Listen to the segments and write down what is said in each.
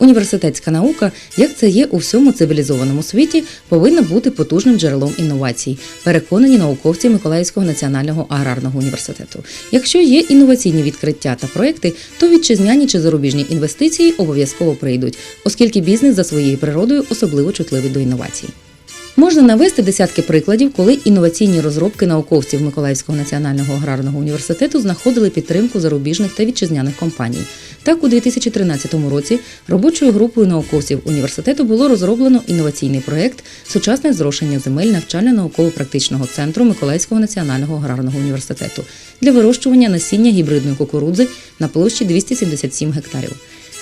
Університетська наука, як це є у всьому цивілізованому світі, повинна бути потужним джерелом інновацій, переконані науковці Миколаївського національного аграрного університету. Якщо є інноваційні відкриття та проекти, то вітчизняні чи зарубіжні інвестиції обов'язково прийдуть, оскільки бізнес за своєю природою особливо чутливий до інновацій. Можна навести десятки прикладів, коли інноваційні розробки науковців Миколаївського національного аграрного університету знаходили підтримку зарубіжних та вітчизняних компаній. Так, у 2013 році робочою групою науковців університету було розроблено інноваційний проєкт Сучасне зрошення земель навчально-науково-практичного центру Миколаївського національного аграрного університету для вирощування насіння гібридної кукурудзи на площі 277 гектарів.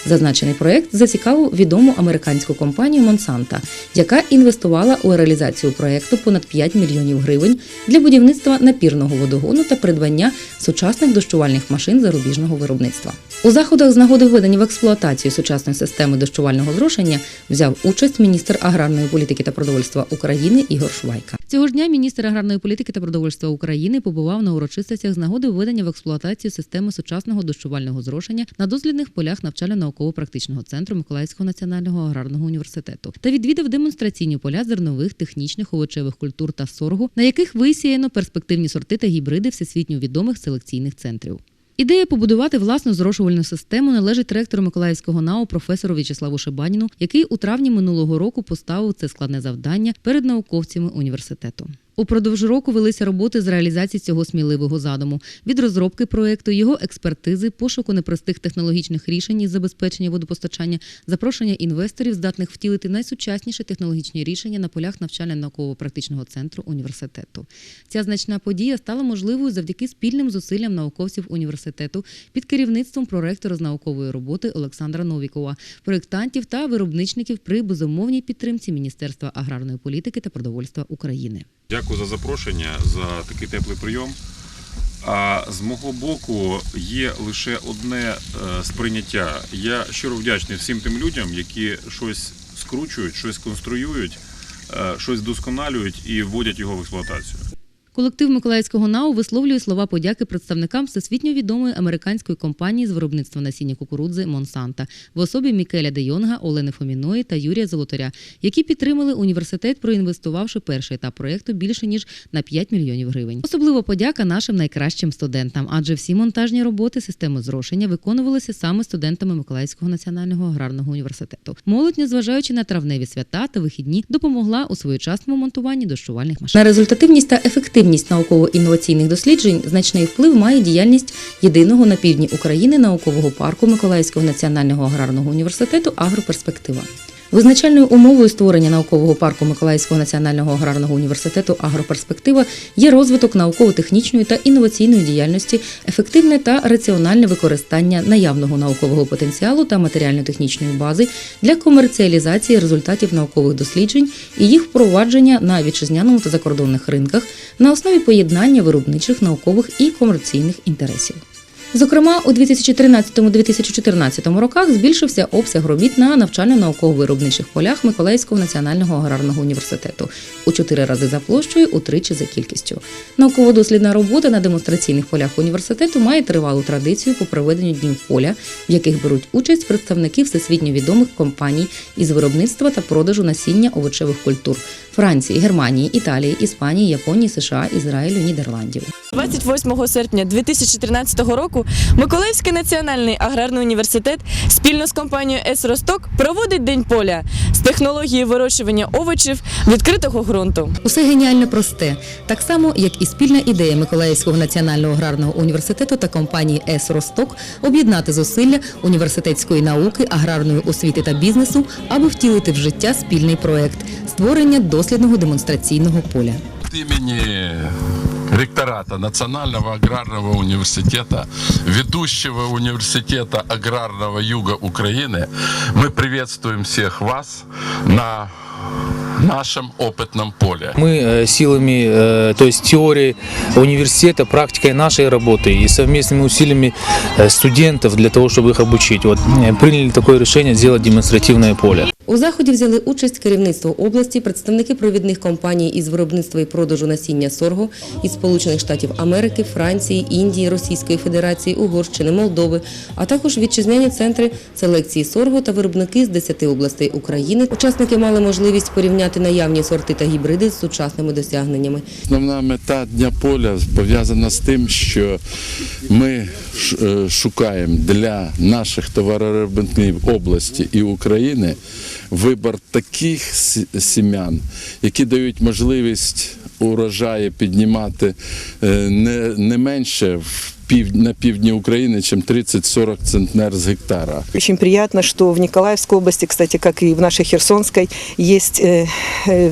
Зазначений проект зацікавив відому американську компанію Монсанта, яка інвестувала у реалізацію проекту понад 5 мільйонів гривень для будівництва напірного водогону та придбання сучасних дощувальних машин зарубіжного виробництва. У заходах з нагоди введення в експлуатацію сучасної системи дощувального зрошення взяв участь міністр аграрної політики та продовольства України Ігор Швайка. Цього ж дня міністр аграрної політики та продовольства України побував на урочистостях з нагоди введення в експлуатацію системи сучасного дощувального зрошення на дослідних полях навчально-науково-практичного центру Миколаївського національного аграрного університету та відвідав демонстраційні поля зернових, технічних, овочевих культур та соргу, на яких висіяно перспективні сорти та гібриди всесвітньо відомих селекційних центрів. Ідея побудувати власну зрошувальну систему належить ректору Миколаївського НАУ професору В'ячеславу Шибаніну, який у травні минулого року поставив це складне завдання перед науковцями університету. Упродовж року велися роботи з реалізації цього сміливого задуму від розробки проекту, його експертизи, пошуку непростих технологічних рішень із забезпечення водопостачання, запрошення інвесторів, здатних втілити найсучасніші технологічні рішення на полях навчально-науково-практичного центру університету. Ця значна подія стала можливою завдяки спільним зусиллям науковців університету під керівництвом проректора з наукової роботи Олександра Новікова, проєктантів та виробничників при безумовній підтримці Міністерства аграрної політики та продовольства України. Дякую за запрошення, за такий теплий прийом. А з мого боку є лише одне е, сприйняття. Я щиро вдячний всім тим людям, які щось скручують, щось конструюють, е, щось вдосконалюють і вводять його в експлуатацію. Колектив Миколаївського НАУ висловлює слова подяки представникам всесвітньо відомої американської компанії з виробництва насіння кукурудзи Монсанта в особі Мікеля Де Йонга, Олени Фоміної та Юрія Золотаря, які підтримали університет, проінвестувавши перший етап проєкту більше ніж на 5 мільйонів гривень. Особливо подяка нашим найкращим студентам, адже всі монтажні роботи системи зрошення виконувалися саме студентами Миколаївського національного аграрного університету. Молодь, незважаючи на травневі свята та вихідні, допомогла у своєчасному монтуванні дощувальних машин. На результативність та ефективність науково-інноваційних досліджень значний вплив має діяльність єдиного на півдні України наукового парку Миколаївського національного аграрного університету Агроперспектива. Визначальною умовою створення наукового парку Миколаївського національного аграрного університету Агроперспектива є розвиток науково-технічної та інноваційної діяльності, ефективне та раціональне використання наявного наукового потенціалу та матеріально-технічної бази для комерціалізації результатів наукових досліджень і їх впровадження на вітчизняному та закордонних ринках на основі поєднання виробничих, наукових і комерційних інтересів. Зокрема, у 2013-2014 роках збільшився обсяг робіт на навчально-науково-виробничих полях Миколаївського національного аграрного університету у чотири рази за площею, утричі за кількістю. Науково-дослідна робота на демонстраційних полях університету має тривалу традицію по проведенню днів поля, в яких беруть участь представники всесвітньо відомих компаній із виробництва та продажу насіння овочевих культур Франції, Германії, Італії, Іспанії, Японії, США, Ізраїлю, Нідерландів. 28 серпня 2013 року Миколаївський національний аграрний університет спільно з компанією «С Росток» проводить День поля з технології вирощування овочів відкритого ґрунту. Усе геніально просте, так само як і спільна ідея Миколаївського національного аграрного університету та компанії С Росток об'єднати зусилля університетської науки, аграрної освіти та бізнесу, аби втілити в життя спільний проект створення дослідного демонстраційного поля. От имени ректората Национального аграрного университета, ведущего университета аграрного юга Украины, мы приветствуем всех вас на нашем опытном поле. Мы э, силами, э, то есть теорией университета, практикой нашей работы и совместными усилиями э, студентов для того, чтобы их обучить, вот, приняли такое решение сделать демонстративное поле. У заході взяли участь керівництво області, представники провідних компаній із виробництва і продажу насіння сорго із Сполучених Штатів Америки, Франції, Індії, Російської Федерації, Угорщини, Молдови, а також вітчизняні центри селекції сорго та виробники з 10 областей України. Учасники мали можливість порівняти наявні сорти та гібриди з сучасними досягненнями. Основна мета Дня поля пов'язана з тим, що ми е, шукаємо для наших товаровиробників області і України вибір таких сі- сім'ян, які дають можливість урожаї піднімати е, не, не менше в пів, на півдні України, ніж 30-40 центнер з гектара. Очень приятно, что в Николаевской области, кстати, как и в нашей Херсонской, есть э, э,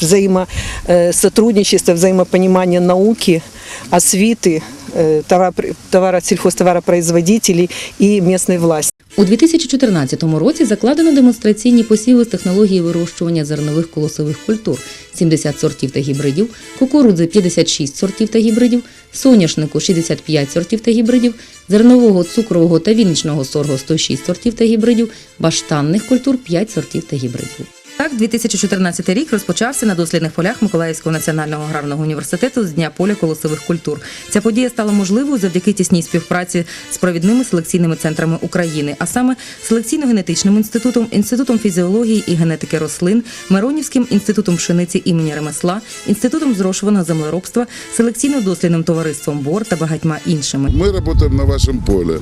взаимосотрудничество, взаимопонимание науки, освиты, э, товар- товара, сельхозтоваропроизводителей и местной власти. У 2014 році закладено демонстраційні посіви з технології вирощування зернових колосових культур 70 сортів та гібридів, кукурудзи 56 сортів та гібридів, соняшнику 65 сортів та гібридів, зернового, цукрового та вінничного сорго 106 сортів та гібридів, баштанних культур 5 сортів та гібридів. Так, 2014 рік розпочався на дослідних полях Миколаївського національного аграрного університету з Дня поля колосових культур. Ця подія стала можливою завдяки тісній співпраці з провідними селекційними центрами України, а саме селекційно-генетичним інститутом, інститутом фізіології і генетики рослин, Миронівським інститутом пшениці імені Ремесла, інститутом зрошуваного землеробства, селекційно-дослідним товариством БОР та багатьма іншими. Мы работаем на вашем поле.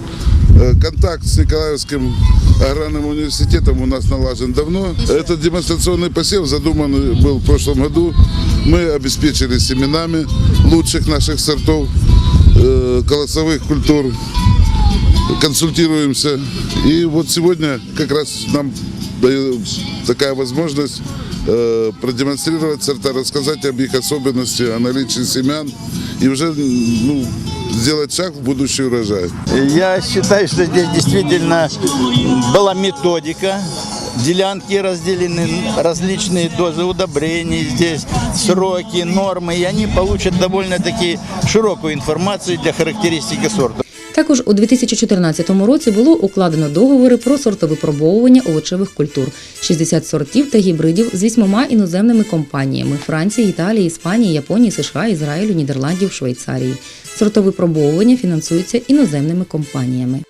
Э, Контакт с Николаевским аграрным университетом у нас налажен давно. Этот демонстрационный посев задуман был в прошлом году. Мы обеспечили семенами лучших наших сортов э, колосовых культур. Консультируемся. И вот сегодня как раз нам такая возможность э, продемонстрировать сорта, рассказать об их особенности, о наличии семян и уже ну, сделать шаг в будущий урожай. Я считаю, что здесь действительно была методика. Делянки разделены, различные дозы удобрений здесь, сроки, нормы, и они получат довольно-таки широкую информацию для характеристики сорта. Також у 2014 році було укладено договори про сортовипробовування овочевих культур, 60 сортів та гібридів з вісьмома іноземними компаніями Франції, Італії, Іспанії, Японії, США, Ізраїлю, Нідерландів, Швейцарії. Сортовипробовування фінансуються іноземними компаніями.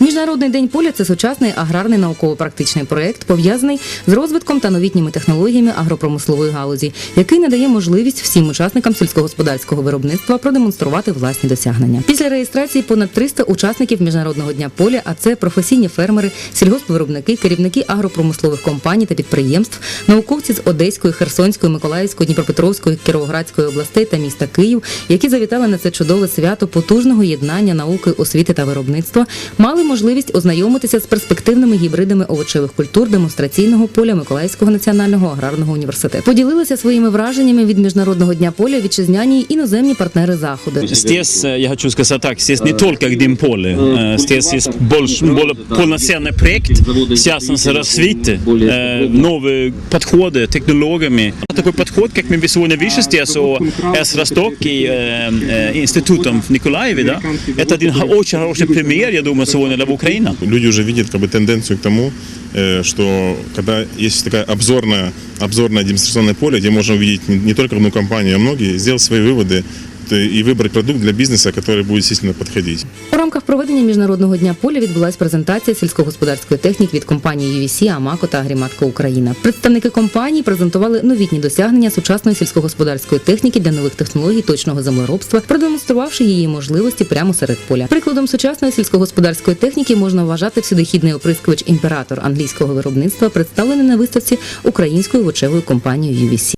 Міжнародний день поля це сучасний аграрний науково-практичний проєкт, пов'язаний з розвитком та новітніми технологіями агропромислової галузі, який надає можливість всім учасникам сільськогосподарського виробництва продемонструвати власні досягнення. Після реєстрації понад 300 учасників міжнародного дня поля, а це професійні фермери, сільгоспвиробники, керівники агропромислових компаній та підприємств, науковці з Одеської, Херсонської, Миколаївської, Дніпропетровської, Кіровоградської областей та міста Київ, які завітали на це чудове свято потужного єднання науки, освіти та виробництва, мали можливість ознайомитися з перспективними гібридами овочевих культур демонстраційного поля Миколаївського національного аграрного університету. Поділилися своїми враженнями від міжнародного дня поля вітчизняні й іноземні партнери заходу. Здесь, э, я хочу сказать так, здесь не только Гдимполе, э, здесь есть больше, более полноценный проект, связан с развитием, э, новые подходы, технологиями. Такой подход, как мы сегодня видим здесь, о С. Росток и э, э, институтом в Николаеве, да, это один хо- очень хороший пример, я думаю, сегодня для Украины. люди уже видят как бы тенденцию к тому, э, что когда есть такая обзорная, обзорное демонстрационное поле, где можно увидеть не, не только одну компанию, а многие, сделать свои выводы то и выбрать продукт для бизнеса, который будет естественно подходить. Проведення міжнародного дня поля відбулась презентація сільськогосподарської техніки від компанії UVC, Амако та Агріматко Україна. Представники компанії презентували новітні досягнення сучасної сільськогосподарської техніки для нових технологій точного землеробства, продемонструвавши її можливості прямо серед поля. Прикладом сучасної сільськогосподарської техніки можна вважати всюдихідний оприскувач імператор англійського виробництва, представлений на виставці українською овочевою компанією UVC.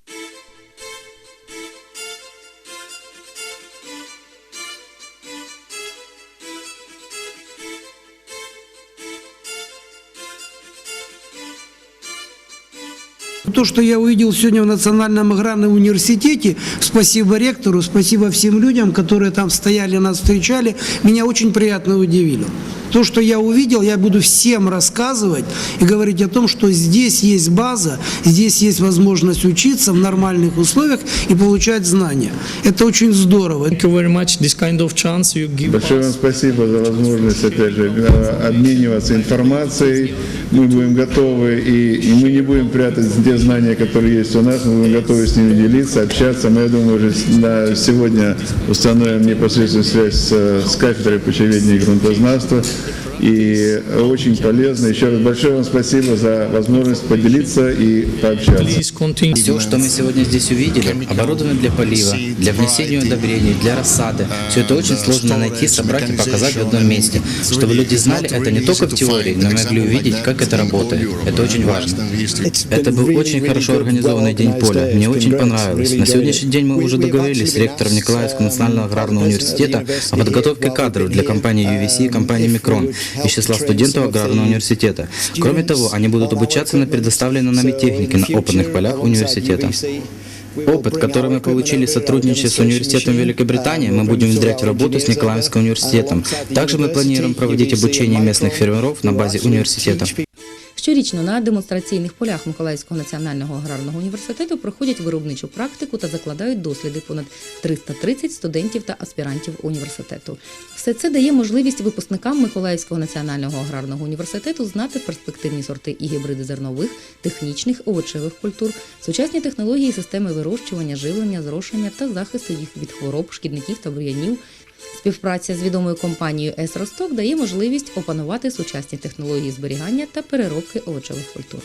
То, что я увидел сегодня в Национальном аграрном университете, спасибо ректору, спасибо всем людям, которые там стояли, нас встречали, меня очень приятно удивило. То, что я увидел, я буду всем рассказывать и говорить о том, что здесь есть база, здесь есть возможность учиться в нормальных условиях и получать знания. Это очень здорово. Thank you very much. This kind of chance you give Большое вам спасибо за возможность, опять же, э, обмениваться информацией, мы будем готовы, и, и мы не будем прятать те знания, которые есть у нас, мы будем готовы с ними делиться, общаться. Мы, я думаю, уже на сегодня установим непосредственную связь с, с кафедрой почвоведения и грунтознавства. Thank you. И очень полезно. Еще раз большое вам спасибо за возможность поделиться и пообщаться. Все, что мы сегодня здесь увидели, оборудовано для полива, для внесения удобрений, для рассады. Все это очень сложно найти, собрать и показать в одном месте, чтобы люди знали это не только в теории, но могли увидеть, как это работает. Это очень важно. Это был очень хорошо организованный день поля. Мне очень понравилось. На сегодняшний день мы уже договорились с ректором Николаевского национального аграрного университета о подготовке кадров для компании UVC и компании Микрон из числа студентов аграрного университета. Кроме того, они будут обучаться на предоставленной нами технике на опытных полях университета. Опыт, который мы получили сотрудничая с университетом Великобритании, мы будем внедрять в работу с Николаевским университетом. Также мы планируем проводить обучение местных фермеров на базе университета. Щорічно на демонстраційних полях Миколаївського національного аграрного університету проходять виробничу практику та закладають досліди понад 330 студентів та аспірантів університету. Все це дає можливість випускникам Миколаївського національного аграрного університету знати перспективні сорти і гібриди зернових, технічних овочевих культур, сучасні технології системи вирощування, живлення, зрошення та захисту їх від хвороб, шкідників та бур'янів. Співпраця з відомою компанією «Ес Росток» дає можливість опанувати сучасні технології зберігання та переробки овочевих культур.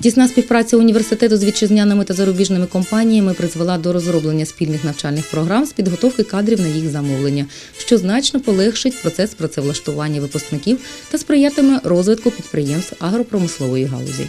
Тісна співпраця університету з вітчизняними та зарубіжними компаніями призвела до розроблення спільних навчальних програм з підготовки кадрів на їх замовлення, що значно полегшить процес працевлаштування випускників та сприятиме розвитку підприємств агропромислової галузі.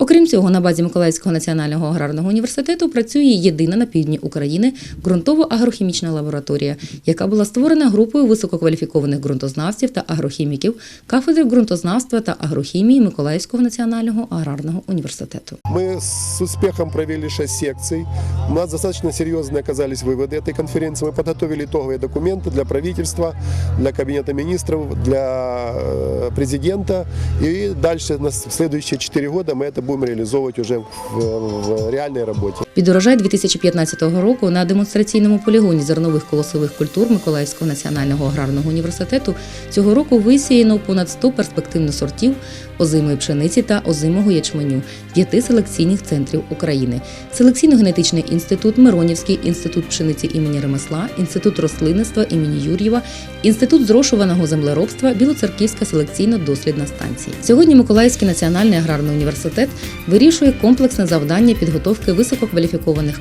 Окрім цього, на базі Миколаївського національного аграрного університету працює єдина на півдні України ґрунтово-агрохімічна лабораторія, яка була створена групою висококваліфікованих ґрунтознавців та агрохіміків кафедри ґрунтознавства та агрохімії Миколаївського національного аграрного університету. Мы с успехом провели 6 секций. У нас достаточно серьезные оказались выводы этой конференции. Мы подготовили итоговые документы для правительства, для Кабинета министров, для э, президента. И дальше на с- в следующие 4 года мы это реалізовувати вже в, в реальній работе. Під урожай 2015 року на демонстраційному полігоні зернових колосових культур Миколаївського національного аграрного університету цього року висіяно понад 100 перспективних сортів озимої пшениці та озимого ячменю п'яти селекційних центрів України: селекційно-генетичний інститут, Миронівський інститут пшениці імені Ремесла, інститут рослинництва імені Юр'єва, інститут зрошуваного землеробства, Білоцерківська селекційно-дослідна станція. Сьогодні Миколаївський національний аграрний університет вирішує комплексне завдання підготовки висококваліфікованих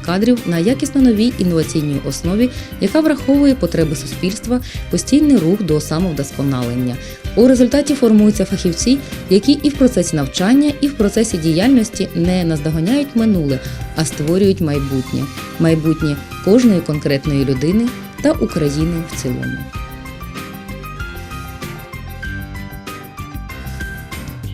кадрів на якісно новій інноваційній основі, яка враховує потреби суспільства, постійний рух до самовдосконалення. У результаті формуються фахівці, які і в процесі навчання, і в процесі діяльності не наздоганяють минуле, а створюють майбутнє майбутнє кожної конкретної людини та України в цілому.